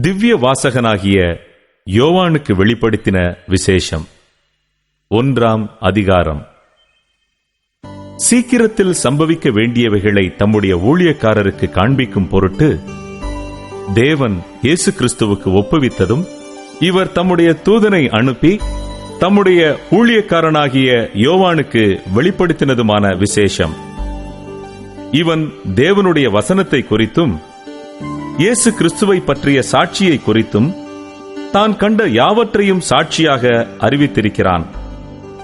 திவ்ய வாசகனாகிய யோவானுக்கு வெளிப்படுத்தின விசேஷம். ஒன்றாம் அதிகாரம். சீக்கிரத்தில் சம்பவிக்க வேண்டியவைகளை தம்முடைய ஊழியக்காரருக்கு காண்பிக்கும் பொருட்டு தேவன் இயேசு கிறிஸ்துவுக்கு ஒப்புவித்ததும் இவர் தம்முடைய தூதனை அனுப்பி தம்முடைய ஊழியக்காரனாகிய யோவானுக்கு வெளிப்படுத்தினதுமான விசேஷம். இவன் தேவனுடைய வசனத்தை குறித்தும் இயேசு கிறிஸ்துவை பற்றிய சாட்சியை குறித்தும் தான் கண்ட யாவற்றையும் சாட்சியாக அறிவித்திருக்கிறான்.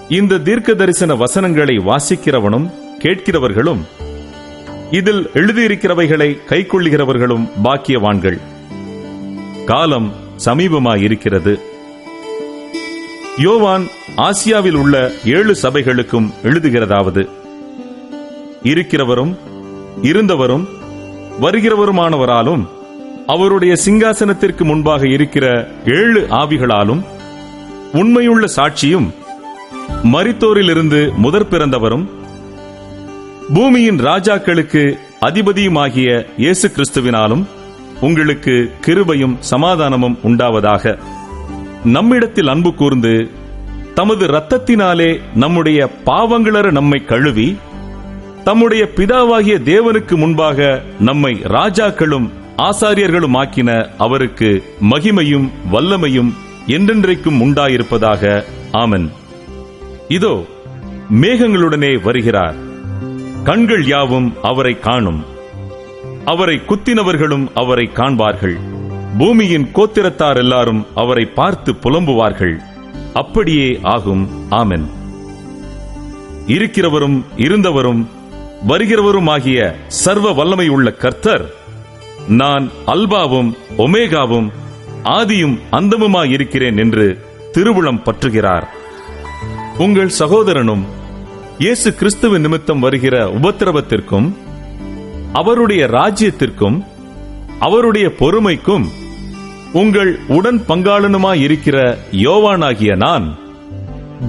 இந்த தீர்க்க தரிசன வசனங்களை வாசிக்கிறவனும் கேட்கிறவர்களும் இதில் எழுதியிருக்கிறவைகளை கைக்கொள்ளுகிறவர்களும் பாக்கியவான்கள். காலம் சமீபமாயிருக்கிறது. யோவான் ஆசியாவில் உள்ள ஏழு சபைகளுக்கும் எழுதுகிறதாவது இருக்கிறவரும் இருந்தவரும் வருகிறவருமானவராலும் அவருடைய சிங்காசனத்திற்கு முன்பாக இருக்கிற ஏழு ஆவிகளாலும் உண்மையுள்ள சாட்சியும் மரித்தோரிலிருந்து முதற் பிறந்தவரும் பூமியின் ராஜாக்களுக்கு அதிபதியுமாகிய இயேசு கிறிஸ்துவினாலும் உங்களுக்கு கிருபையும் சமாதானமும் உண்டாவதாக. நம்மிடத்தில் அன்பு கூர்ந்து தமது இரத்தத்தினாலே நம்முடைய பாவங்களற நம்மை கழுவி தம்முடைய பிதாவாகிய தேவனுக்கு முன்பாக நம்மை ராஜாக்களும் ஆசாரியர்களும் ஆக்கின அவருக்கு மகிமையும் வல்லமையும் என்றென்றைக்கும் உண்டாயிருப்பதாக. ஆமன். இதோ மேகங்களுடனே வருகிறார். கண்கள் யாவும் அவரை காணும். அவரை குத்தினவர்களும் அவரை காண்பார்கள். பூமியின் கோத்திரத்தார் எல்லாரும் அவரை பார்த்து புலம்புவார்கள். அப்படியே ஆகும். ஆமென். இருக்கிறவரும் இருந்தவரும் வருகிறவருமாகிய சர்வ வல்லமை உள்ள கர்த்தர் நான் அல்பாவும் ஒமேகாவும் ஆதியும் அந்தமுமாயிருக்கிறேன் என்று திருவுளம் பற்றுகிறார். உங்கள் சகோதரனும் இயேசு கிறிஸ்துவ நிமித்தம் வருகிற உபத்திரவத்திற்கும் அவருடைய ராஜ்யத்திற்கும் அவருடைய பொறுமைக்கும் உங்கள் உடன் பங்காளனுமாயிருக்கிற யோவானாகிய நான்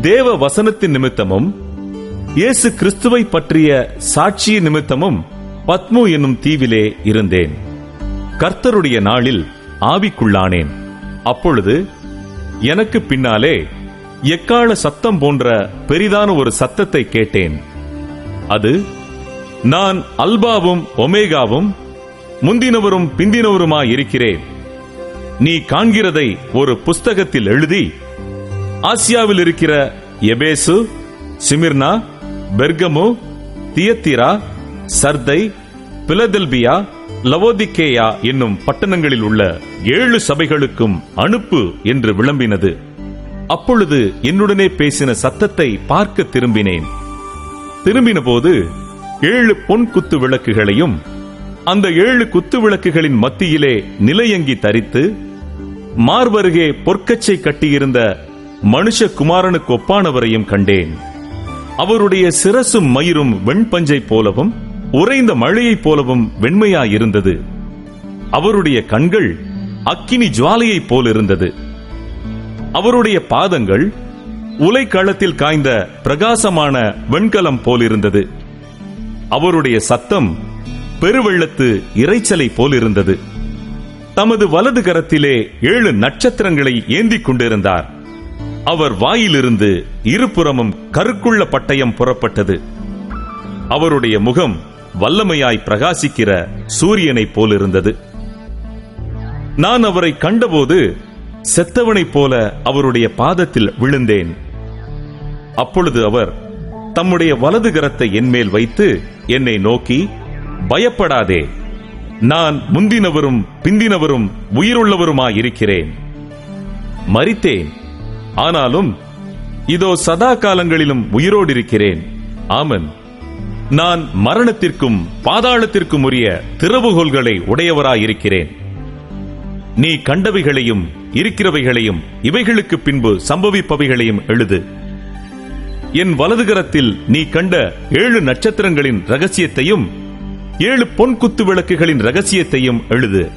தேவ வசனத்தின் நிமித்தமும் இயேசு கிறிஸ்துவை பற்றிய சாட்சியின் நிமித்தமும் பத்மு என்னும் தீவிலே இருந்தேன். கர்த்தருடைய நாளில் ஆவிக்குள்ளானேன். அப்பொழுது எனக்கு பின்னாலே எக்கால சத்தம் போன்ற பெரிதான ஒரு சத்தத்தை கேட்டேன். அது நான் அல்பாவும் ஒமேகாவும் முந்தினவரும் பிந்தினவருமாயிருக்கிறேன். நீ காண்கிறதை ஒரு புஸ்தகத்தில் எழுதி ஆசியாவில் இருக்கிற Ephesus Smyrna Pergamum Thyatira Sardis Philadelphia Laodicea என்னும் பட்டணங்களில் உள்ள ஏழு சபைகளுக்கும் அனுப்பு என்று விளம்பினது. அப்பொழுது என்னுடனே பேசின சத்தத்தை பார்க்க திரும்பினேன். திரும்பின போது ஏழு பொன் குத்து விளக்குகளையும் அந்த ஏழு குத்து விளக்குகளின் மத்தியிலே நிலையங்கி தரித்து மார்பருகே பொற்கச்சை கட்டியிருந்த மனுஷகுமாரனுக்கு ஒப்பானவரையும் கண்டேன். அவருடைய சிரசும் மயிரும் வெண்பஞ்சை போலவும் உறைந்த மழையைப் போலவும் வெண்மையாயிருந்தது. அவருடைய கண்கள் அக்கினி ஜுவாலையைப் போலிருந்தது. அவருடைய பாதங்கள் உலைக்களத்தில் காய்ந்த பிரகாசமான வெண்கலம் போலிருந்தது. அவருடைய சத்தம் பெருவெள்ளத்து இரைச்சலை போலிருந்தது. தமது வலது கரத்திலே ஏழு நட்சத்திரங்களை ஏந்திக் கொண்டிருந்தார். அவர் வாயிலிருந்து இருபுறமும் கருக்குள்ள பட்டயம் புறப்பட்டது. அவருடைய முகம் வல்லமையாய் பிரகாசிக்கிற சூரியனைப் போலிருந்தது. நான் அவரை கண்டபோது செத்தவனைப் போல அவருடைய பாதத்தில் விழுந்தேன். அப்பொழுது அவர் தம்முடைய வலது கரத்தை என்மேல் வைத்து என்னை நோக்கி பயப்படாதே நான் முந்தினவரும் பிந்தினவரும் உயிருள்ளவருமாயிருக்கிறேன். மறித்தேன் ஆனாலும் இதோ சதா காலங்களிலும் உயிரோடு இருக்கிறேன் ஆமன். நான் மரணத்திற்கும் பாதாளத்திற்கும் உரிய திறவுகோல்களை உடையவராயிருக்கிறேன். நீ கண்டவைகளையும் இருக்கிறவைகளையும் இவைகளுக்கு பின்பு சம்பவிப்பவைகளையும் எழுது. என் வலதுகரத்தில் நீ கண்ட ஏழு நட்சத்திரங்களின் ரகசியத்தையும் ஏழு பொன் குத்து விளக்குகளின் ரகசியத்தையும் எழுது.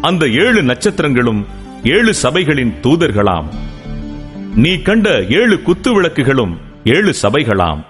அந்த ஏழு நட்சத்திரங்களும் ஏழு சபைகளின் தூதர்களாம். நீ கண்ட ஏழு குத்து விளக்குகளும் ஏழு சபைகளாம்.